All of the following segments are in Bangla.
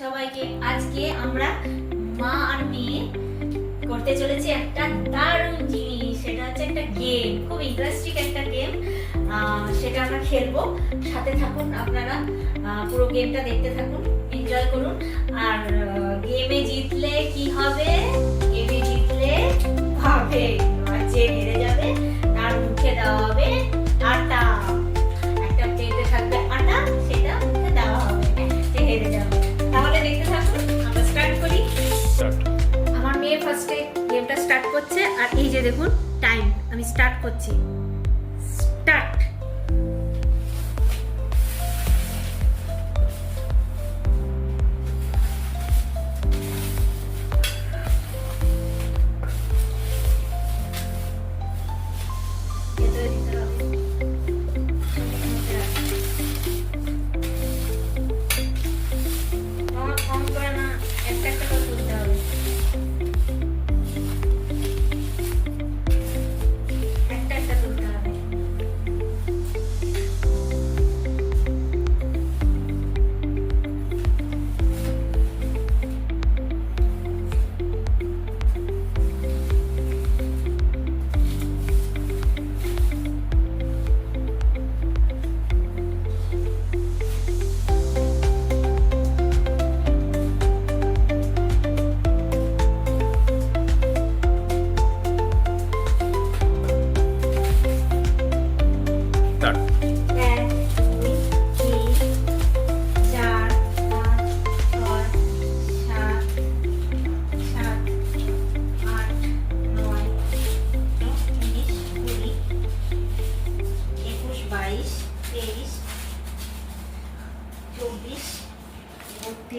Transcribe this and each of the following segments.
সবাইকে আজকে আমরা মা আর মেয়ে করতে চলেছি একটা দারুণ জিনিস, সেটা হচ্ছে একটা গেম খুব ইন্টারেস্টিং একটা গেম সেটা আমরা খেলব। সাথে থাকুন আপনারা পুরো গেমটা দেখতে থাকুন এনজয় করুন। আর করছে আর এই যে দেখুন টাইম আমি স্টার্ট করছি। স্টার্ট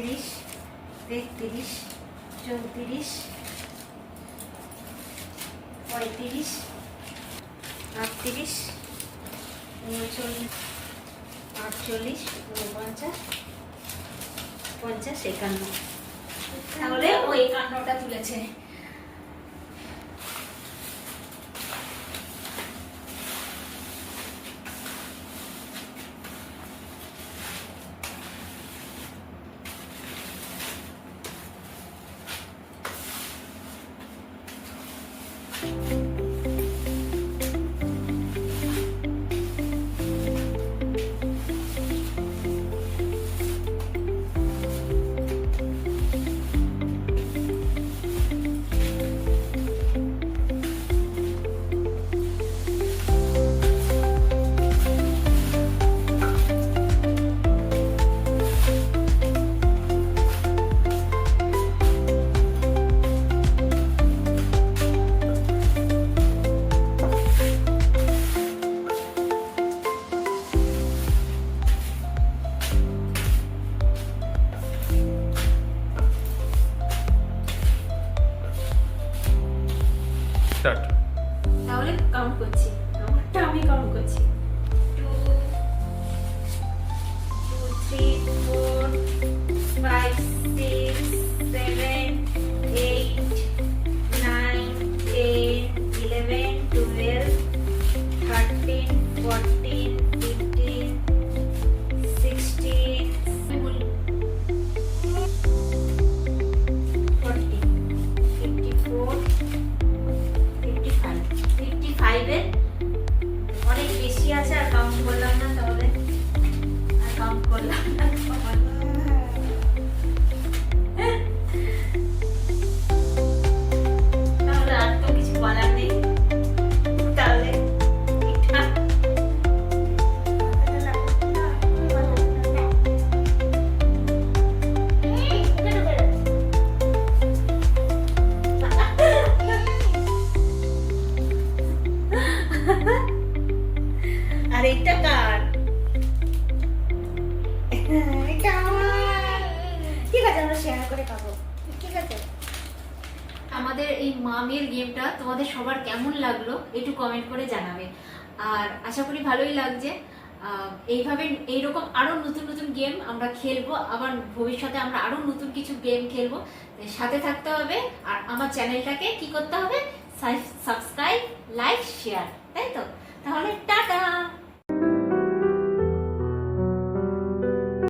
বত্রিশ তেত্রিশ চৌত্রিশ পঁয়ত্রিশ আটত্রিশ উনচল্লিশ আটচল্লিশ উনপঞ্চাশ পঞ্চাশ একান্ন। তাহলে ও একান্নটা তুলেছে। তাহলে কাউন্ট করছি। আমারটা আমি কাউন্ট করছি। আর এটা কার? এটা আমার। ঠিক আছে আমরা শেয়ার করে খাব। ঠিক আছে। আমাদের এই মামের গেমটা তোমাদের সবার কেমন লাগল একটু কমেন্ট করে জানাবে। আর আশা করি ভালোই লাগছে। আহ, এইভাবে এইরকম আরও নতুন নতুন গেম আমরা খেলব আবার ভবিষ্যতে আমরা আরও নতুন কিছু গেম খেলব। সাথে থাকতে হবে আর আমার চ্যানেলটাকে কি করতে হবে? সাবস্ক্রাইব লাইক শেয়ার তাই তো? তাহলে টাটা!